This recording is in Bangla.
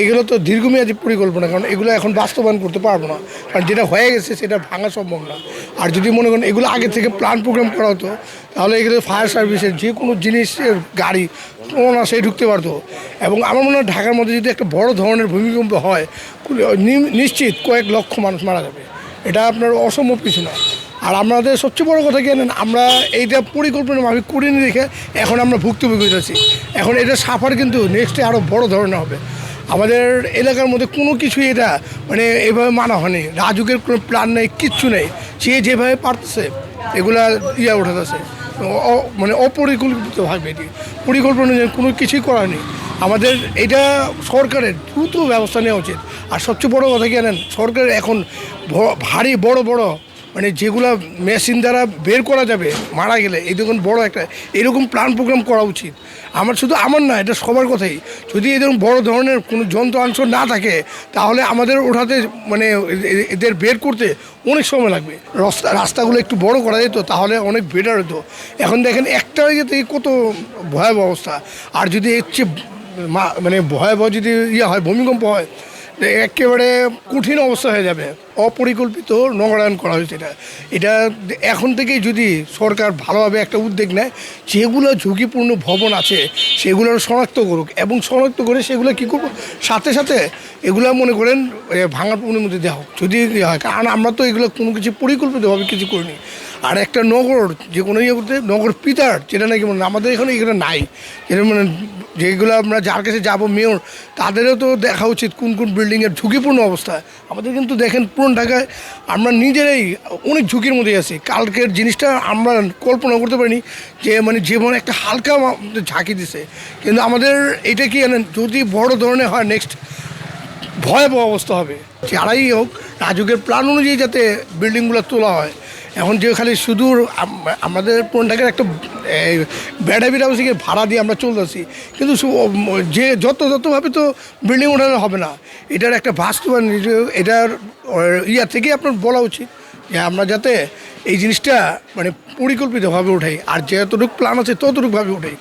এগুলো তো দীর্ঘমেয়াদী পরিকল্পনা, কারণ এগুলো এখন বাস্তবায়ন করতে পারব না। কারণ যেটা হয়ে গেছে সেটা ভাঙা সম্ভব না। আর যদি মনে করেন এগুলো আগে থেকে প্ল্যান প্রোগ্রাম করা হতো, তাহলে এগুলো ফায়ার সার্ভিসের যে কোনো জিনিসের গাড়ি কোনো সেই ঢুকতে পারতো। এবং আমার মনে হয় ঢাকার মধ্যে যদি একটা বড় ধরনের ভূমিকম্প হয় নিশ্চিত কয়েক লক্ষ মানুষ মারা যাবে। এটা আপনার অসম্ভব কিছু না। আর আমাদের সবচেয়ে বড় কথা কি জানেন, আমরা এইটা পরিকল্পনা ভাবে করিনি দেখে এখন আমরা ভুক্তভোগী হয়েছি এখন এটা সাফার কিন্তু নেক্সটে আরও বড় ধরনের হবে। আমাদের এলাকার মধ্যে কোনো কিছুই এটা মানে এভাবে মানা হয়নি। রাজুকের কোনো প্ল্যান নেই, কিচ্ছু নেই। সে যেভাবে পারতেছে, এগুলা ইয়া উঠাতেছে মানে অপরিকল্পিতভাবে এটি। পরিকল্পনা কোনো কিছুই করা নেই আমাদের এটা সরকারের দ্রুত ব্যবস্থা নেওয়া উচিত। আর সবচেয়ে বড় কথা কি জানেন? সরকারের এখন ভারী বড় বড় মানে যেগুলা মেশিন দ্বারা বের করা যাবে, মারা গেলে, এই দেখুন বড় একটা, এরকম প্ল্যান প্রোগ্রাম করা উচিত। আমার শুধু আমার না, এটা সবার কথাই। যদি এরকম বড় ধরনের কোনো যন্ত্রাংশ না থাকে, তাহলে আমাদের ওঠাতে মানে এদের বের করতে অনেক সময় লাগবে। রাস্তা, রাস্তাগুলো একটু বড় করা যেত, তাহলে অনেক বেটার হতো। এখন দেখেন একটা ইয়েতে কত ভয়াবহ অবস্থা। আর যদি এর চেয়ে মানে ভয়াবহ যদি ইয়ে হয়, ভূমিকম্প হয় একেবারে কঠিন অবস্থা হয়ে যাবে। অপরিকল্পিত নগরায়ণ করা হয়েছে এটা। এটা এখন থেকেই যদি সরকার ভালোভাবে একটা উদ্যোগ নেয়, যেগুলো ঝুঁকিপূর্ণ ভবন আছে সেগুলো শনাক্ত করুক এবং শনাক্ত করে সেগুলো কী করব? সাথে সাথে এগুলো মনে করেন ভাঙার অনুমতি দেওয়া হোক। যদি হয়, কারণ আমরা তো এগুলো কোনো কিছু পরিকল্পিতভাবে কিছু করিনি। আর একটা নগর, যে কোনো ইয়ে করতে, নগর পিতার, যেটা নাকি মানে আমাদের এখানে এগুলো নাই। যেটা মানে যেগুলো আমরা যার কাছে যাব, মেয়র, তাদেরও তো দেখা উচিত কোন কোন বিল্ডিংয়ের ঝুঁকিপূর্ণ অবস্থা। আমাদের কিন্তু দেখেন পুরন ঢাকায় আমরা নিজেরাই অনেক ঝুঁকির মধ্যে আছি। কালকের জিনিসটা আমরা কল্পনা করতে পারিনি যে মানে যেমন একটা হালকা ঝাঁকি দিছে। কিন্তু আমাদের, এটা কি যদি বড় ধরনের হয় নেক্সট ভয়াবহ অবস্থা হবে। যারাই হোক, রাজুকের প্ল্যান অনুযায়ী যাতে বিল্ডিংগুলো তোলা হয়। এখন যে খালি শুধু আমাদের পুরনটাকের একটা ব্যাডাবির হাউসিংয়ে ভাড়া দিয়ে আমরা চলতেছি কিন্তু যে যত যতভাবে তো বিল্ডিং ওঠানো হবে না, এটার একটা বাস্তবায়ন, এটার ইয়া থেকে আপনার বলা উচিত যে আমরা যাতে এই জিনিসটা মানে পরিকল্পিতভাবে উঠাই। আর যতটুকু প্ল্যান আছে ততটুকুভাবে উঠাই।